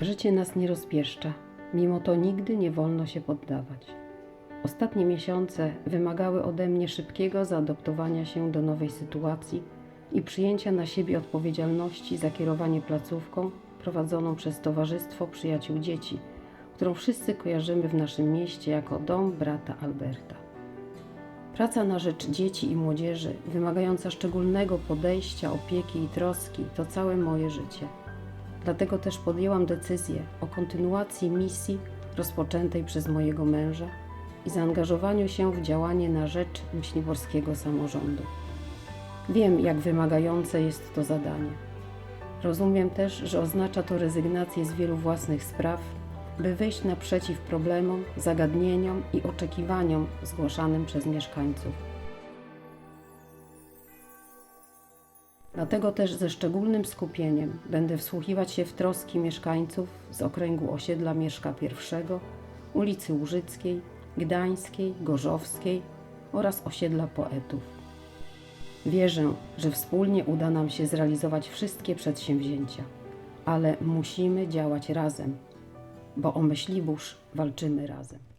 Życie nas nie rozpieszcza, mimo to nigdy nie wolno się poddawać. Ostatnie miesiące wymagały ode mnie szybkiego zaadoptowania się do nowej sytuacji i przyjęcia na siebie odpowiedzialności za kierowanie placówką prowadzoną przez Towarzystwo Przyjaciół Dzieci, którą wszyscy kojarzymy w naszym mieście jako dom brata Alberta. Praca na rzecz dzieci i młodzieży, wymagająca szczególnego podejścia, opieki i troski, to całe moje życie. Dlatego też podjęłam decyzję o kontynuacji misji rozpoczętej przez mojego męża i zaangażowaniu się w działanie na rzecz myśliborskiego samorządu. Wiem, jak wymagające jest to zadanie. Rozumiem też, że oznacza to rezygnację z wielu własnych spraw, by wyjść naprzeciw problemom, zagadnieniom i oczekiwaniom zgłaszanym przez mieszkańców. Dlatego też ze szczególnym skupieniem będę wsłuchiwać się w troski mieszkańców z okręgu osiedla Mieszka I, ulicy Łużyckiej, Gdańskiej, Gorzowskiej oraz osiedla Poetów. Wierzę, że wspólnie uda nam się zrealizować wszystkie przedsięwzięcia, ale musimy działać razem, bo o Myślibórz walczymy razem.